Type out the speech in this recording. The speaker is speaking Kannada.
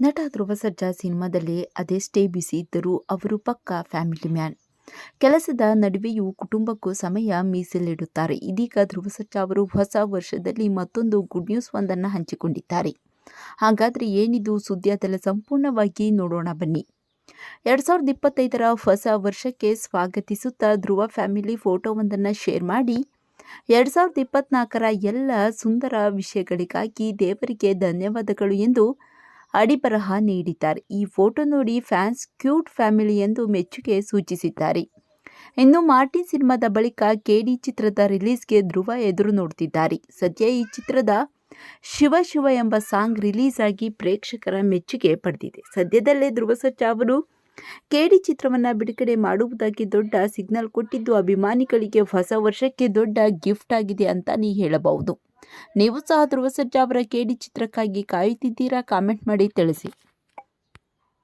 ನಟ ಧ್ರುವ ಸರ್ಜಾ ಸಿನಿಮಾದಲ್ಲಿ ಅದೆಷ್ಟೇ ಬಿಸಿ ಇದ್ದರೂ ಅವರು ಪಕ್ಕಾ ಫ್ಯಾಮಿಲಿ ಮ್ಯಾನ್. ಕೆಲಸದ ನಡುವೆಯೂ ಕುಟುಂಬಕ್ಕೂ ಸಮಯ ಮೀಸಲಿಡುತ್ತಾರೆ. ಇದೀಗ ಧ್ರುವ ಸರ್ಜಾ ಅವರು ಹೊಸ ವರ್ಷದಲ್ಲಿ ಮತ್ತೊಂದು ಗುಡ್ ನ್ಯೂಸ್ ಒಂದನ್ನು ಹಂಚಿಕೊಂಡಿದ್ದಾರೆ. ಹಾಗಾದರೆ ಏನಿದು ಸುದ್ದಿ ಅದೆಲ್ಲ ಸಂಪೂರ್ಣವಾಗಿ ನೋಡೋಣ ಬನ್ನಿ. ಎರಡು ಸಾವಿರದ ಇಪ್ಪತ್ತೈದರ ಹೊಸ ವರ್ಷಕ್ಕೆ ಸ್ವಾಗತಿಸುತ್ತಾ ಧ್ರುವ ಫ್ಯಾಮಿಲಿ ಫೋಟೋವೊಂದನ್ನು ಶೇರ್ ಮಾಡಿ, ಎರಡು ಸಾವಿರದ ಇಪ್ಪತ್ನಾಲ್ಕರ ಎಲ್ಲ ಸುಂದರ ವಿಷಯಗಳಿಗಾಗಿ ದೇವರಿಗೆ ಧನ್ಯವಾದಗಳು ಎಂದು ಅಡಿಬರಹ ನೀಡಿದ್ದಾರೆ. ಈ ಫೋಟೋ ನೋಡಿ ಫ್ಯಾನ್ಸ್ ಕ್ಯೂಟ್ ಫ್ಯಾಮಿಲಿ ಎಂದು ಮೆಚ್ಚುಗೆ ಸೂಚಿಸಿದ್ದಾರೆ. ಇನ್ನು ಮಾರ್ಟಿನ್ ಸಿನಿಮಾದ ಬಳಿಕ ಕೆಡಿ ಚಿತ್ರದ ರಿಲೀಸ್ಗೆ ಧ್ರುವ ಎದುರು ನೋಡುತ್ತಿದ್ದಾರೆ ಸದ್ಯ ಈ ಚಿತ್ರದ ಶಿವ ಶಿವ ಎಂಬ ಸಾಂಗ್ ರಿಲೀಸ್ ಆಗಿ ಪ್ರೇಕ್ಷಕರ ಮೆಚ್ಚುಗೆ ಪಡೆದಿದೆ. ಸದ್ಯದಲ್ಲೇ ಧ್ರುವ ಸರ್ಜಾ ಅವರು ಕೆಡಿ ಚಿತ್ರವನ್ನು ಬಿಡುಗಡೆ ಮಾಡುವುದಾಗಿ ದೊಡ್ಡ ಸಿಗ್ನಲ್ ಕೊಟ್ಟಿದ್ದು ಅಭಿಮಾನಿಗಳಿಗೆ ಹೊಸ ವರ್ಷಕ್ಕೆ ದೊಡ್ಡ ಗಿಫ್ಟ್ ಆಗಿದೆ ಅಂತಾನೆ ಹೇಳಬಹುದು. ನೀವು ಸಹ ಧ್ರುವ ಸರ್ಜಾ ಅವರ ಕೆಡಿ ಚಿತ್ರಕ್ಕಾಗಿ ಕಾಯುತ್ತಿದ್ದೀರಾ? ಕಾಮೆಂಟ್ ಮಾಡಿ ತಿಳಿಸಿ.